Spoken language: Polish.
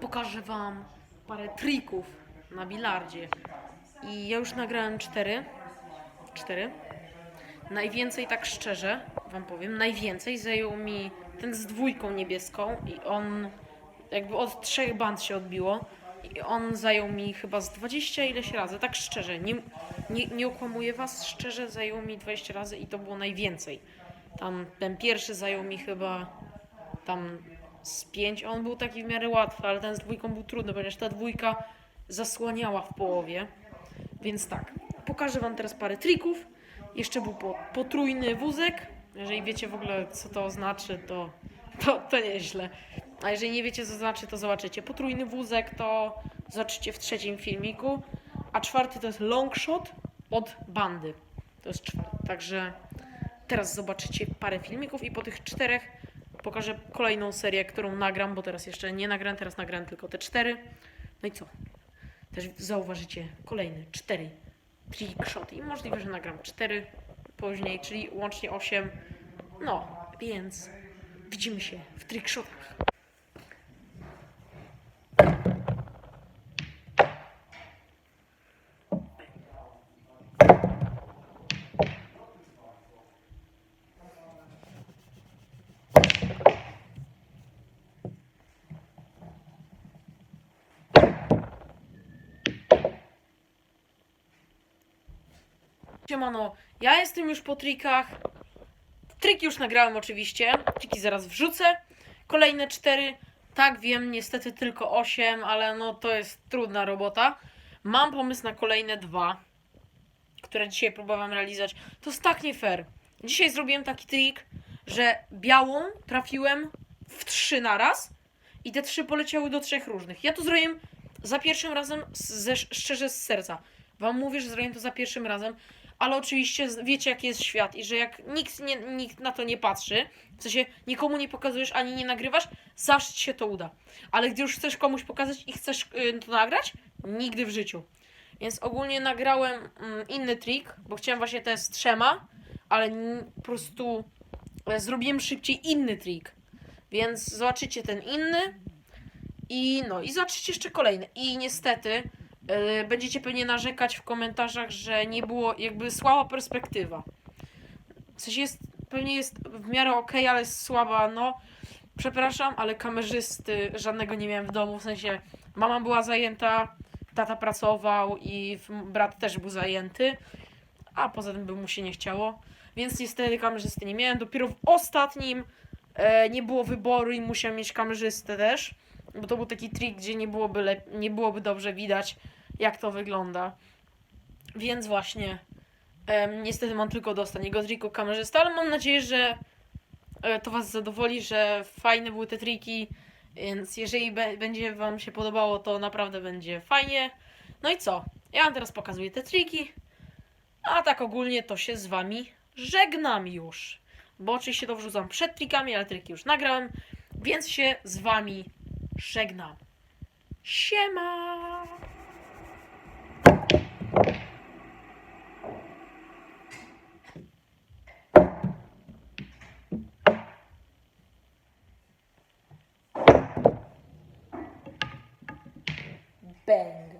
pokażę Wam parę trików na bilardzie. I ja już nagrałem cztery. Cztery. Najwięcej, tak szczerze Wam powiem, najwięcej zajął mi ten z dwójką niebieską i on jakby od trzech band się odbiło. I on zajął mi chyba z 20 ileś razy, tak szczerze, nie, nie, nie okłamuję was, szczerze zajął mi 20 razy i to było najwięcej. Tam ten pierwszy zajął mi chyba tam z 5, on był taki w miarę łatwy, ale ten z dwójką był trudny, ponieważ ta dwójka zasłaniała w połowie. Więc tak, pokażę wam teraz parę trików. Jeszcze był po, potrójny wózek. Jeżeli wiecie w ogóle co to znaczy, to, to, to nieźle. A jeżeli nie wiecie co znaczy, to zobaczycie. Potrójny wózek to zobaczycie w trzecim filmiku. A czwarty to jest long shot od bandy. To jest czwarty. Także teraz zobaczycie parę filmików i po tych czterech pokażę kolejną serię, którą nagram, bo teraz jeszcze nie nagram, teraz nagram tylko te cztery. No i co? Też zauważycie kolejne cztery trickshoty i możliwe, że nagram cztery później, czyli łącznie osiem. No, więc widzimy się w trickshotach. Siemano, ja jestem już po trikach. Triki już nagrałem oczywiście. Triki zaraz wrzucę. Kolejne cztery. Tak, wiem, niestety tylko osiem, ale no to jest trudna robota. Mam pomysł na kolejne dwa, które dzisiaj próbowałem realizować. To jest tak nie fair. Dzisiaj zrobiłem taki trik, że białą trafiłem w trzy naraz i te trzy poleciały do trzech różnych. Ja to zrobiłem za pierwszym razem ze, szczerze z serca. Wam mówię, że zrobiłem to za pierwszym razem, ale oczywiście wiecie, jaki jest świat i że jak nikt, nie, nikt na to nie patrzy, w sensie nikomu nie pokazujesz ani nie nagrywasz, zawsze ci się to uda. Ale gdy już chcesz komuś pokazać i chcesz y, to nagrać, nigdy w życiu. Więc ogólnie nagrałem mm, inny trik, bo chciałem właśnie te z trzema, ale po prostu e, zrobiłem szybciej inny trik. Więc zobaczycie ten inny i no i zobaczycie jeszcze kolejny. I niestety e, będziecie pewnie narzekać w komentarzach, że nie było jakby słaba perspektywa. Sensie jest, pewnie jest w miarę okej, ale jest słaba, no. Przepraszam, ale kamerzysty żadnego nie miałem w domu, w sensie mama była zajęta, tata pracował i brat też był zajęty, a poza tym by mu się nie chciało. Więc niestety kamerzysty nie miałem. Dopiero w ostatnim e, nie było wyboru i musiałem mieć kamerzystę też. Bo to był taki trik, gdzie nie byłoby, lep- nie byłoby dobrze widać, jak to wygląda. Więc właśnie, niestety mam tylko do ostatniego triku kamerzysta, ale mam nadzieję, że e, to Was zadowoli, że fajne były te triki. Więc jeżeli be- będzie Wam się podobało, to naprawdę będzie fajnie. No i co? Ja Wam teraz pokazuję te triki. A tak ogólnie to się z Wami żegnam już. Bo oczywiście to wrzucam przed trikami, ale triki już nagrałem. Więc się z Wami żegnam. Siema! Bang.